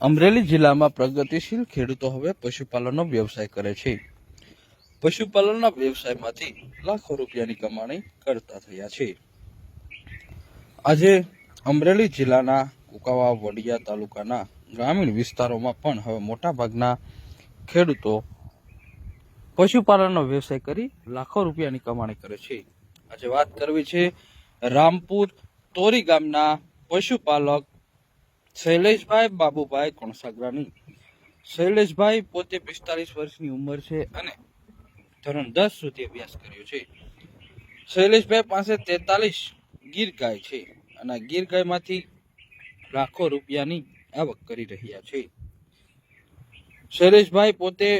અમરેલી જિલ્લામાં પ્રગતિશીલ ખેડૂતો હવે પશુપાલનનો વ્યવસાય કરે છે. પશુપાલનના વ્યવસાયમાંથી લાખો રૂપિયાની કમાણી કરતા થયા છે. આજે અમરેલી જિલ્લાના કુકાવા વડિયા તાલુકાના ગ્રામીણ વિસ્તારોમાં પણ હવે મોટાભાગના ખેડૂતો પશુપાલનનો વ્યવસાય કરી લાખો રૂપિયાની કમાણી કરે છે. આજે વાત કરવી છે રામપુર તોરી ગામના પશુપાલક શૈલેષભાઈ બાબુભાઈ કોણસાગરાની. શૈલેષભાઈ પોતે પિસ્તાલીસ વર્ષની ઉંમર છે અને ધોરણ દસ સુધી અભ્યાસ કર્યો છે. શૈલેષભાઈ પાસે તેતાલીસ ગીર ગાય છે અને ગીર ગાયમાંથી લાખો રૂપિયાની આવક કરી રહ્યા છે. શૈલેષભાઈ પોતે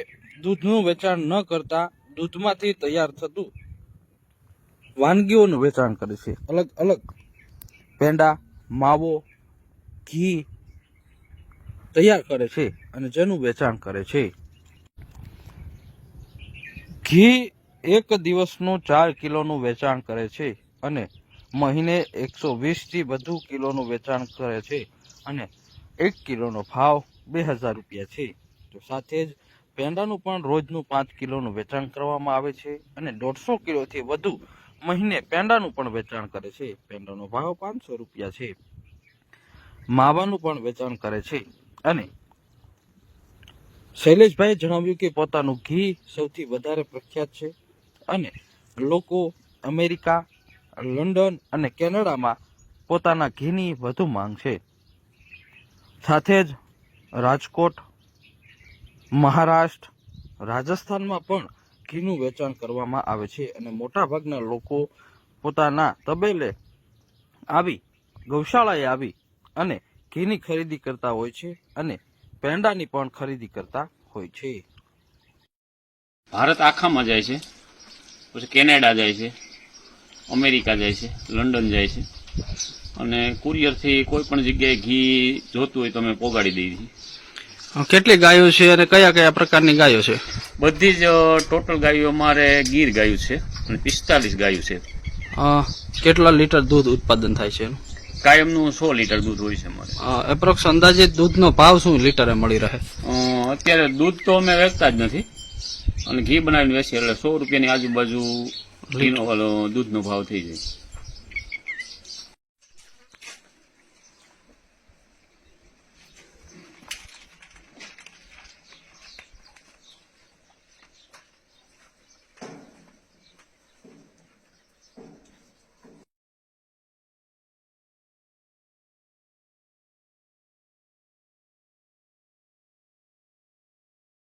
દૂધનું વેચાણ ન કરતા દૂધમાંથી તૈયાર થતું વાનગીઓનું વેચાણ કરે છે. અલગ અલગ પેંડા માવો, ઘી તૈયાર કરે છે અને જેનું વેચાણ કરે છે. ઘી એક દિવસનું ચાર કિલોનું વેચાણ કરે છે અને મહિને એકસો વીસથી વધુ કિલોનું વેચાણ કરે છે અને એક કિલોનો ભાવ બે હજાર રૂપિયા છે. તો સાથે જ પેંડાનું પણ રોજનું પાંચ કિલોનું વેચાણ કરવામાં આવે છે અને દોઢસો કિલોથી વધુ મહિને પેંડાનું પણ વેચાણ કરે છે. પેંડાનો ભાવ પાંચસો રૂપિયા છે. માવાનું પણ વેચાણ કરે છે. અને શૈલેષભાઈએ જણાવ્યું કે પોતાનું ઘી સૌથી વધારે પ્રખ્યાત છે અને લોકો અમેરિકા, લંડન અને કેનેડામાં પોતાના ઘીની વધુ માંગ છે. સાથે જ રાજકોટ, મહારાષ્ટ્ર, રાજસ્થાનમાં પણ ઘીનું વેચાણ કરવામાં આવે છે અને મોટાભાગના લોકો પોતાના તબેલે આવી, ગૌશાળાએ આવી અને ઘીની ખરીદી કરતા હોય છે અને પેંડાની પણ ખરીદી કરતા હોય છે. ભારત આખામાં જાય છે પછી કેનેડા જાય છે અમેરિકા જાય છે લંડન જાય છે અને કુરિયરથી કોઈ પણ જગ્યાએ ઘી જોતું હોય તો અમે પોગાડી દઈએ છીએ. કેટલી ગાયો છે અને કયા કયા પ્રકારની ગાયો છે? બધી જ ટોટલ ગાયો અમારે ગીર ગાયું છે અને પિસ્તાલીસ ગાયું છે. કેટલા લીટર દૂધ ઉત્પાદન થાય છે એનું? કાયમનું સો લીટર દૂધ હોય છે અમારે એપ્રોક્સ અંદાજે દૂધનો ભાવ શું લીટરે મળી રહે? અત્યારે દૂધ તો અમે વેચતા જ નથી. અને ઘી બનાવીને વેચીએ એટલે સો રૂપિયાની આજુબાજુ દૂધનો ભાવ થઈ જાય.